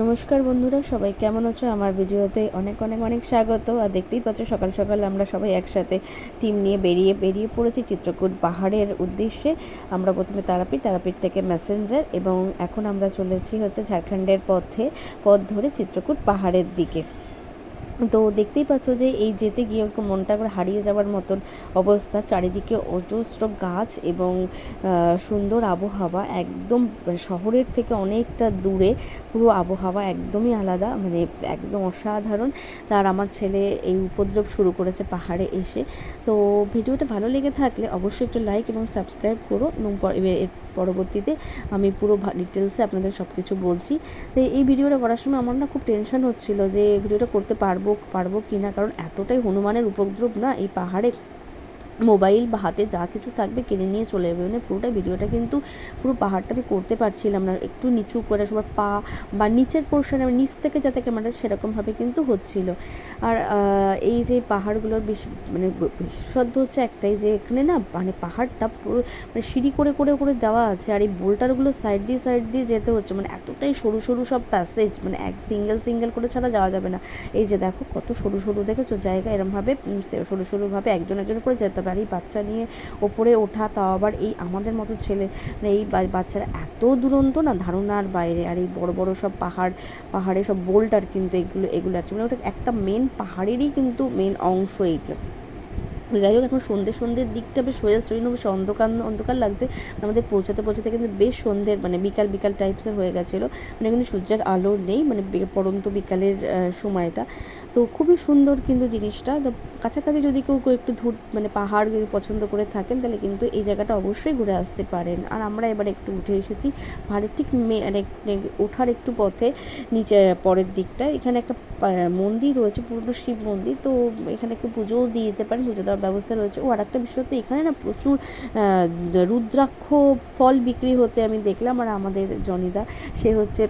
নমস্কার বন্ধুরা, সবাই কেমন আছো? আমার ভিডিওতে অনেক অনেক অনেক স্বাগত। আর দেখতেই পাচ্ছ, সকাল সকাল আমরা সবাই একসাথে টিম নিয়ে বেরিয়ে বেরিয়ে পড়েছি চিত্রকূট পাহাড়ের উদ্দেশ্যে। আমরা প্রথমে তারাপীঠ তারাপীঠ থেকে ম্যাসেঞ্জার এবং এখন আমরা চলেছি হচ্ছে ঝাড়খণ্ডের পথে, পথ ধরে চিত্রকূট পাহাড়ের দিকে। তো দেখতেই পাচ্ছ যে এই যেতে গিয়ে মনটা করে হারিয়ে যাওয়ার মতন অবস্থা। চারিদিকে অজস্র গাছ এবং সুন্দর আবহাওয়া। একদম শহরের থেকে অনেকটা দূরে পুরো আবহাওয়া একদমই আলাদা মানে একদম অসাধারণ। আর আমার ছেলে এই উপদ্রব শুরু করেছে পাহাড়ে এসে। তো ভিডিওটা ভালো লেগে থাকলে অবশ্যই একটু লাইক এবং সাবস্ক্রাইব করো। এবং পরবর্তীতে আমি পুরো ডিটেলসে আপনাদের সব কিছু বলছি। তো এই ভিডিওটা করার সময় আমার না খুব টেনশন হচ্ছিল যে ভিডিওটা করতে পারব পারব কি না কারণ এতটাই হনুমানের উপদ্রব না এই পাহাড়ে মোবাইল বা হাতে যা কিছু থাকবে কিনে নিয়ে চলে যাবে। মানে পুরোটা ভিডিওটা কিন্তু পুরো পাহাড়টা আমি করতে পারছিলাম না। একটু নিচু করে সবার পা বা নিচের পোর্শনে নিচ থেকে যাতে ক্যামেরাটা সেরকমভাবে কিন্তু হচ্ছিল। আর এই যে পাহাড়গুলোর বেশ মানে বিশেষত্ব হচ্ছে একটাই যে এখানে না মানে পাহাড়টা পুরো মানে সিঁড়ি করে করে করে দেওয়া আছে। আর এই বোল্টারগুলো সাইড দিয়ে সাইড দিয়ে যেতে হচ্ছে। মানে এতটাই সরু সরু সব প্যাসেজ মানে এক সিঙ্গেল সিঙ্গেল করে ছাড়া যাওয়া যাবে না। এই যে দেখো কত সরু সরু দেখেছ? জায়গা এরমভাবে সরু, সরুভাবে একজন একজন করে যেতে পারে, বাচ্চা নিয়ে ওপরে ওঠা, তাও আবার এই আমাদের মতো ছেলে মানে এই বাচ্চারা এত দুরন্ত না ধারণার বাইরে, আর এই বড় বড় সব পাহাড়, পাহাড়ে সব বোল্টার কিন্তু এগুলো এগুলো আছে। মানে ওটা একটা মেন পাহাড়েরই কিন্তু মেন অংশ এইটা। যাই হোক, এখন সন্ধ্যে, সন্ধ্যের দিকটা বেশ হয়ে জন্য বেশ অন্ধকার অন্ধকার লাগছে। আমাদের পৌঁছাতে পৌঁছাতে কিন্তু বেশ সন্ধ্যের মানে বিকাল বিকাল টাইপসের হয়ে গেছিল। মানে কিন্তু সূর্যের আলো নেই মানে পড়ন্ত বিকালের সময়টা। তো খুবই সুন্দর কিন্তু জিনিসটা। তো কাছাকাছি যদি কেউ একটু ধূর মানে পাহাড় যদি পছন্দ করে থাকেন, তাহলে কিন্তু এই জায়গাটা অবশ্যই ঘুরে আসতে পারেন। আর আমরা এবার একটু উঠে এসেছি পাহাড়ের ঠিক মানে ওঠার একটু পথে নিচে, পরের দিকটা এখানে একটা মন্দির রয়েছে পুরনো শিব মন্দির। তো এখানে একটু পুজোও দিয়ে দিতে পারেন। পুজো দেওয়ার ব্যবস্থা রয়েছে। ও আর একটা বিষয় তো এখানে না প্রচুর রুদ্রাক্ষ ফল বিক্রি হতে আমি দেখলাম। আর আমাদের জনিদা, সে হচ্ছে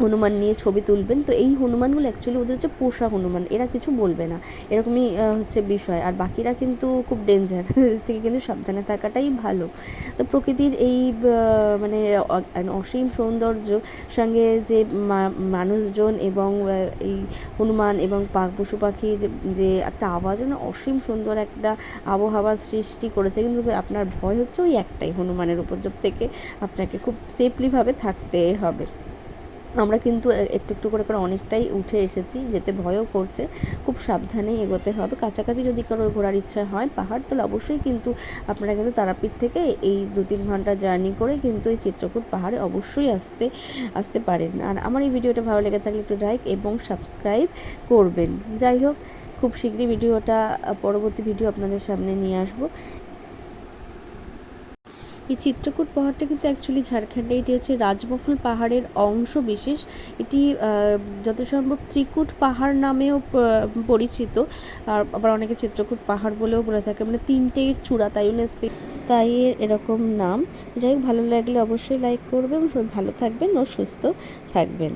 হনুমান নিয়ে ছবি তুলবেন। তো এই হনুমানগুলো অ্যাকচুয়ালি ওদের হচ্ছে পোষা হনুমান, এরা কিছু বলবে না। এরকমই হচ্ছে বিষয়। আর বাকিরা কিন্তু খুব ডেঞ্জার থেকে কিন্তু সাবধানে থাকাটাই ভালো। তো প্রকৃতির এই মানে অসীম সৌন্দর্য সঙ্গে যে মানুষজন এবং এই হনুমান এবং পা- পশু পাখির যে একটা আওয়াজ না অসীম সুন্দর একটা আবহাওয়ার সৃষ্টি করেছে। কিন্তু আপনার ভয় হচ্ছে ওই একটাই হনুমানের উপদ্রব থেকে। আপনাকে খুব সেফলিভাবে থাকতে হবে। আমরা কিন্তু একটু একটু করে করে অনেকটাই উঠে এসেছি, যেতে ভয়ও করছে। খুব সাবধানেই এগোতে হবে। কাছাকাছি যদি কারোর ঘোরার ইচ্ছা হয় পাহাড়, তাহলে অবশ্যই কিন্তু আপনারা কিন্তু তারাপীঠ থেকে এই দু তিন ঘণ্টা জার্নি করে কিন্তু এই চিত্রকূট পাহাড়ে অবশ্যই আসতে আসতে পারেন। আর আমার এই ভিডিওটা ভালো লেগে থাকলে একটু লাইক এবং সাবস্ক্রাইব করবেন। যাই হোক, খুব শীঘ্রই ভিডিওটা পরবর্তী ভিডিও আপনাদের সামনে নিয়ে আসব। এই চিত্রকূট পাহাড়টা কিন্তু অ্যাকচুয়ালি ঝাড়খণ্ডে, এটি হচ্ছে রাজমহল পাহাড়ের অংশ বিশেষ। এটি যত সম্ভব ত্রিকুট পাহাড় নামেও পরিচিত। আর আবার অনেকে চিত্রকূট পাহাড় বলেও বলে থাকে মানে তিনটের চূড়া, তাই জন্য স্পেস- তাই এর এরকম নাম। যাই হোক, ভালো লাগলে অবশ্যই লাইক করবেন। ভালো থাকবেন ও সুস্থ থাকবেন।